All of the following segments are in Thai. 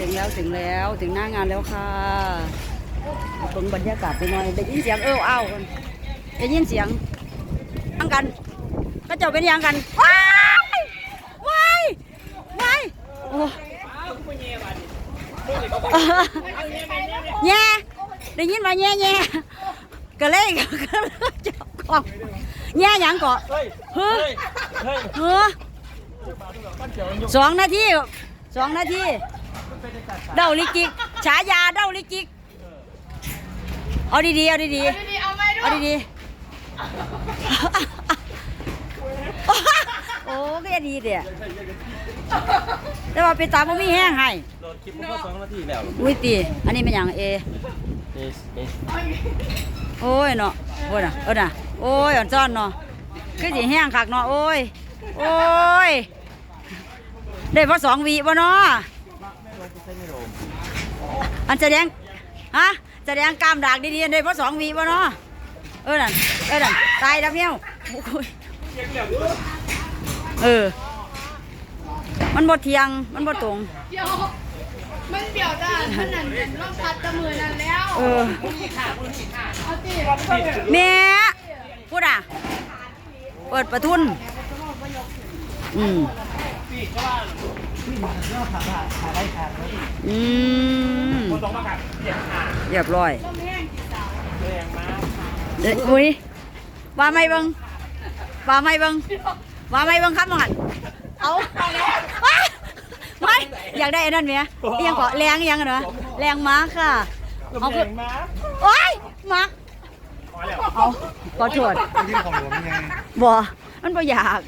ถึงแล้วถึงแล้วถึงหน้างานแล้วค่ะตรงบรรยากาศไปหน่อยได้ยินเสียงเอออ้าวกันได้ยินเสียงยังกันก็เจ้าเป็นยังกันว้ายว้ายว้ายโอ้แย่ได้ยินมาแย่แย่ก็เลยก็เลยจับของแย่หยังเกาะเฮ้ยเฮ้ยเฮ้ยเฮ้ยสองนาทีสองนาที เดาลิกิกฉายาเดาลิกิก เอาดีๆ เอาดีๆดีๆเอาไหมดูเอาดีๆ โอ้ก็ยังดีเดียแต่ว่าไปตามบ่มีแห้งให้โหลดคลิปมาแค่สองนาทีแล้วอุ้ยตีอันนี้เป็นอย่างเอ เอสเอสโอ้ยเนาะโอ้ยน่ะเออน่ะโอ้ยอ่อนจ้อนเนาะคือสิแห้งคักเนาะโอ้ย โอ้ย ได้พอสองวีบ่เนาะ อันแสดงฮะแสดงกล้ามดากดีๆได้พอสองวีบ่เนาะเออน่ะเออน่ะตายแล้วเมียวโอ้ยเออ มันบ่เทียงมันบ่ตรงเดี๋ยวมันเดี๋ยวจ้ามันนั่นเป็นร่องพัดตะมือนั่นแล้วเออเอาสิแม่พูดอะเปิดประทุนอืม อืมเรียบร้อยเอ้ยอุ้ยว่าไม่เบังว่าไม่เบังว่าไม่เบังครับมังหันเอาว้าไม่อยากได้อันนั้นไหมอิหยังเกาะแรงอิหยังอะเนาะแรงม้าค่ะ เอาคือโอ้ยม้าเอาขอโทษ ที่ของหลวงยังไงบ่ มันบ่อยาก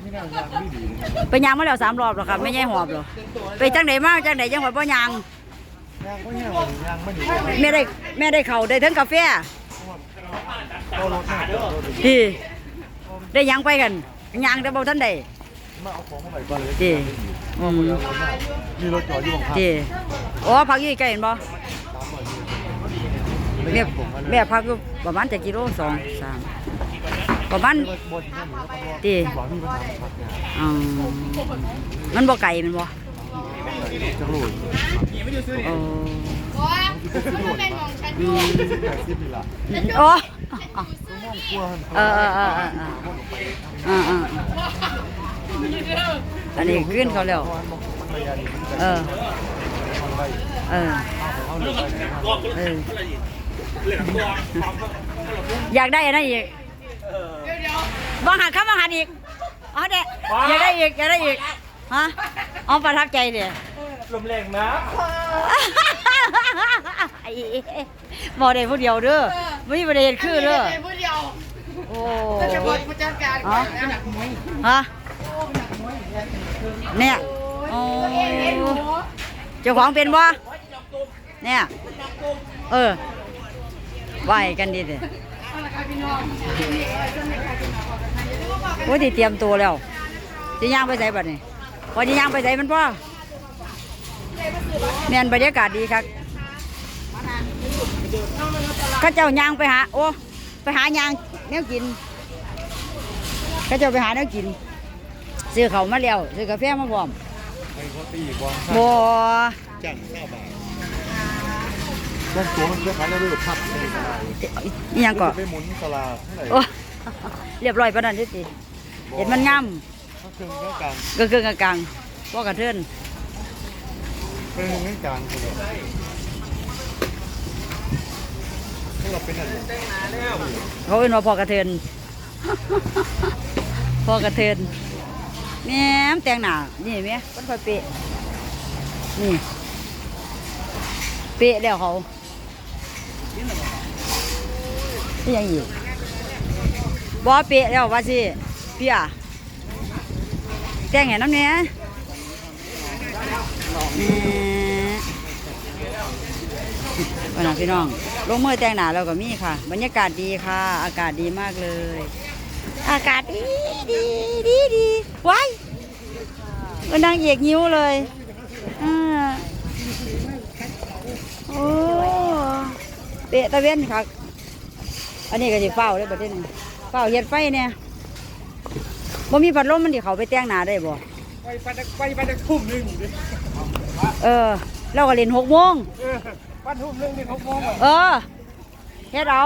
ไม่น่ายังไม่ดีเลยไปยางมาแล้วสามรอบแล้วครับไม่ใช่หอบหรอกไปจังไหนมาจังไหนยังหอบบ่ยางยังก็ยังยังไม่ดีแม่ได้แม่ได้เข่าวได้ทั้งกาแฟก็รถหน้าเดี๋ยวรถดีได้หยังไปกันยางแต่บ่ทันได้มาเอาของมาใหม่ก่อนเลยดีอืมมีรถจอดอยู่ของข้างดีโอ้พักอยู่ใกล้เห็นบ่แม่เรียกผมมาเลยแม่พักอยู่ประมาณจะกิโลสองสาม ประมาณบนที่นี่แล้วก็รอดีบอกมีปัญหาพักเนี่ยอืมมันบ่ไกลแมันบ่จะรู้โอ้โอ้ยมันเป็นของฉันอยู่แปดสิบนี่ละโอ้กลัวเออเออเออเออเออเออเอออันนี้ขึ้นเขาแล้วมันระยะนี้มันจะเออมันไปเออเอาเลยไปเอออยากได้อันนั้นอีก เดี๋ยวเดี๋ยวบังหัดครับบังหัดอีกเอ๋อเด็กอยากได้อีกอยากได้อีกฮะเอาประทับใจเดี๋ยลมแรงนะไอ้บ่ได้ผู้เดียวเด้อไม่มีประเด็นคือเด้อดี๋ยวผู้เดียวโอ้จะจะบอกผู้จัดการก่อนนะหนักมวยฮะเนี่ยโอ้เอ็นเอ็นหมูเจ้าของเป็นบ่เนี่ยเออไหวกันดีเด้เอาละ โอ้ยที่เตรียมตัวแล้วจะย่างไปใส่บัดนี่พอจะย่างไปใส่มันพ่อเมียนบรรยากาศดีครับเข้าเจ้าย่างไปหา โอ้ไปหายางแนวกินเข้าเจ้าไปหาแนวกินซื้อเขาวมาแล้วซื้อกาแฟมาพร้อมไปเขาตีบอลบ่จ้างเก้าบาทด้านตัวมันจะขายแล้วด้วยพับเลยสลายอิหยังก็ไปหมุนสลาเท่าไหร่โอ้เรียบร้อยปานนั้นเด้อติ เห็นมันงามก็คือเรื่องการก็คือกลางๆบ่กระเทือนเป็นเรื่องการคือแบบถ้าเราเป็นอะไรเขาเอิ้นว่าพอกระเทือน พอกระเทือนแหม่มแต่งหน้านี่แหม่มันค่อยเป๊ะนี่เป๊ะแล้วเขานี่ยังอีกบ่เป๊ะแล้วว่าสิ เปียแต่งให้น้ำเนี้ยแหม่วันนั้พี่น้อง ลงมือแต่งหน้าเราก็มีค่ะ บรรยากาศดีค่ะ อากาศดีมากเลย อากาศดีดีดีดีว้ายก็นางเอกนิ้วเลยอ่าโอ้เปะตะเวนค่ะ อันนี้ก็สิเฝ้าเลยประเทศนี้เฝ้าเฮ็ดไฟเนี่ย บ่มีพัดลมมันดิเขาไปแต่งหน้าได้บ่ไปไปไปไปทุ่มหนึ่งดิเออ เราก็เล่นหกโมงวันทุ่มหนึ่งนี่หกโมงเหรอเออเฮ็ดเอา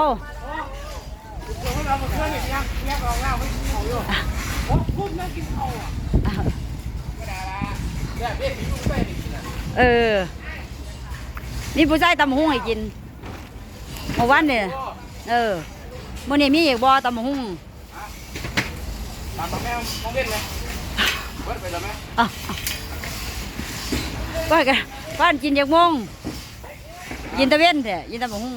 เดี๋ยวเรามาเครื่องอีกยังแยกออกแล้วไม่กินเขาอยู่หกทุ่มนั่งกินเขาอะเออ นี่ผู้ชายตำบักหุ่งให้กินเมื่อวานเนี่ยเออมื่อนี้มีอีกบ่ตำบักหุ่ง ตามมาแม่มองเล่นเลยเบิดไปแล้วไหมอะอะว่ากันว่านกินจากโมงกินตะเวนแท้กินตำบักหุ่ง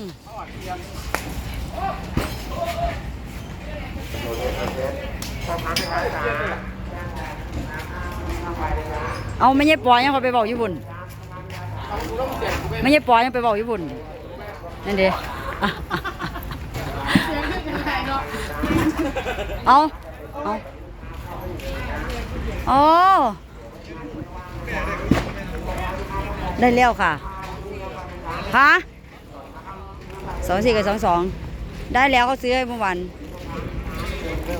เอาไม่ใช่ปล่อยยังเขาไปบอกญี่ปุ่นไม่ใช่ปล่อยยังไปบอกญี่ปุ่นนั่นเดีเสียงไม่เป็นไรเนาะเอา เอาโอ้ได้แล้วค่ะฮะสองสี่กับสองสองได้แล้วเขาซื้อให้เมื่อวาน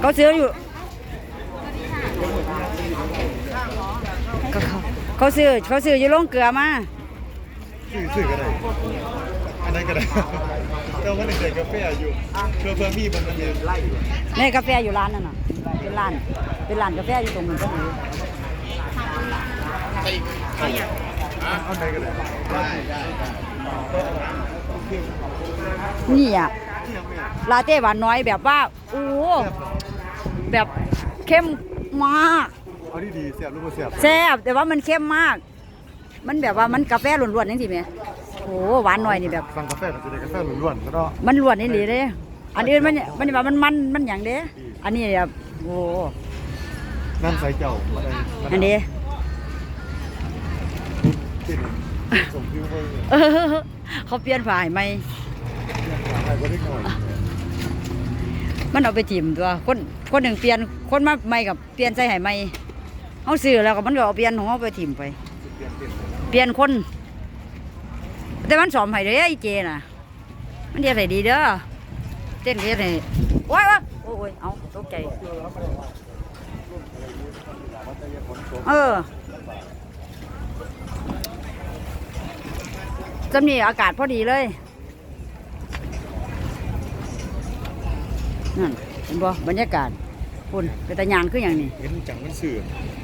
เขาซื้ออยู่เขาเขาเขาซื้อเขาซื้ออยู่โรงเกลือมาซื้อซื้อก็ได้ อันนั้นก็ได้แต่ว่าในเด็กกาแฟอยู่เพื่อเพื่อพี่มันมันจะไล่อยู่ในกาแฟอยู่ร้านนั่นน่ะเป็นร้านเป็นร้านกาแฟอยู่ตรงนั้นตรงนี้เอาไหนก็ได้ได้ได้นี่อะที่ยังไม่ลาเต้หวานน้อยแบบว่าโอ้โหแบบเข้มมากเอาดีดีๆเสียบลูกเสียบแซ่บแต่ว่ามันเข้มมาก มันแบบว่ามันกาแฟล้วนๆจังซี่แหม โอ้หวานหน่อยนี่แบบสั่งกาแฟมันจะได้กาแฟล้วนๆแล้วก็มันล้วนนี่หลีเด้อันอื่นมันเนี่ยมันแบบมันมันมันหยังเด้ อันนี้แบบโอ้นั่นใส่เจ้ามาได้อันนี้ติดส่งคิวไปเออเขาเปลี่ยนฝ่ายไหมใครก็ได้ก่อนมันเอาไปถิ่มตัวคนคนหนึ่งเปลี่ยนคนมาใหม่กับเปลี่ยนใส่ให้ใหม่เขาซื้อแล้วก็มันก็เอาเปลี่ยนของเขาไปถิ่มไป เปลี่ยนเปลี่ยนเปลี่ยนคน แต่มันสอมให้เด้อไอ้เจน่ะ มันเดียดให้ดีเด้อเต้นเดียดให้โอ้ยโอ้ยโอ้ยเอาตกใจเออจำนี่อากาศพอดีเลยนั่นเห็นบ่บรรยากาศคุณเป็นตะยานคืออย่างนี้เห็นจังมันเสื่อ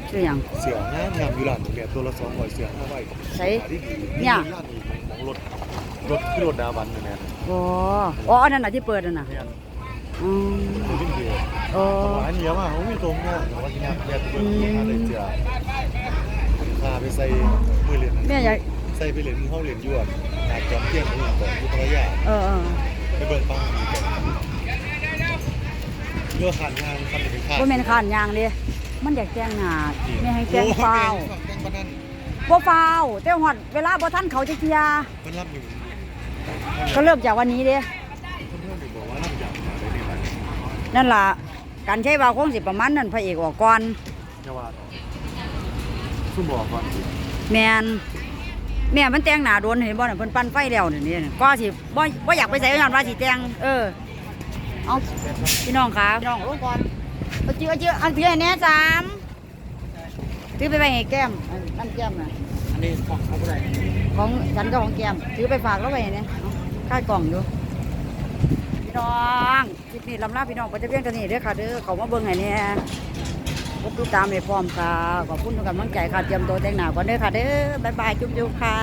คืออย่างเสืองามงามอยู่ร้านเนี่ยตัวละสองร้อยเสือห้าใบใส่ที่ดีเนี่ย ร้านนี้ของรถรถที่รถดาวันเนี่ยโอ้อ๋ออันนั้นน่ะที่เปิดนั่นน่ะเนี่ยอืมคือเป็นเดียวโอ้หวานเหนียวมากเขาไม่ตรงเนี่ยแต่ว่าที่งานเนี่ยตัวนี้มาเลยเสือพาไปใส่มือเหรียญแม่อยากใส่ไปเหรียญมือเขาเหรียญยวดหาจอมเที่ยงของของยุทธยาเออเออไปเบิกปังดีกันเลือกขันงานขันเป็นขันบ่แม่นขานยางเด้มันอยากแจ้งหน้าแม่ให้แจ้งฟาวแจ้งปนั่น บ่ฟาวแต่ฮอดเวลาบ่ทันเขาจะเคลียร์มันรับอยู่ก็เริ่มจากวันนี้เด้เพื่อนๆบอกว่ารับอย่างมาเลยนี่มันนั่นล่ะการใช้วาวคงสิประมาณนั้นพระเอกออกก่อนจะว่าซุ่มบอกก่อนสิแม่นแม่มันแต่งหน้าโดนเห็นบ่น่ะเพิ่นปั้นไฟแล้วนี่นี่ก็สิบ่บ่อยากไปใส่ย้อนว่าสิแต่งเออเอาพี่น้องค่ะพี่น้องลงก่อนเอาจื้อเอาจื้ออันเพียแหน่สาม ถือไปไว้ให้แก้มอันนั่นแก้มน่ะอันนี้ของเขาไม่ได้ของฉันก็ของแก้ม ถือไปฝากแล้วไว้เนี่ยค่ากล่องอยู่พี่น้องคลิปนี้ลำลาพี่น้องก็จะเพียงเท่านี้เด้อค่ะเด้อเขามาเบิ่งให้เนี่ยพบติดตามในพร้อมค่ะขอบคุณทุกกำลังใจค่ะเตรียมตัวแต่งหน้าก่อนเด้อค่ะเด้อบ๊ายบายจุ๊บๆค่ะ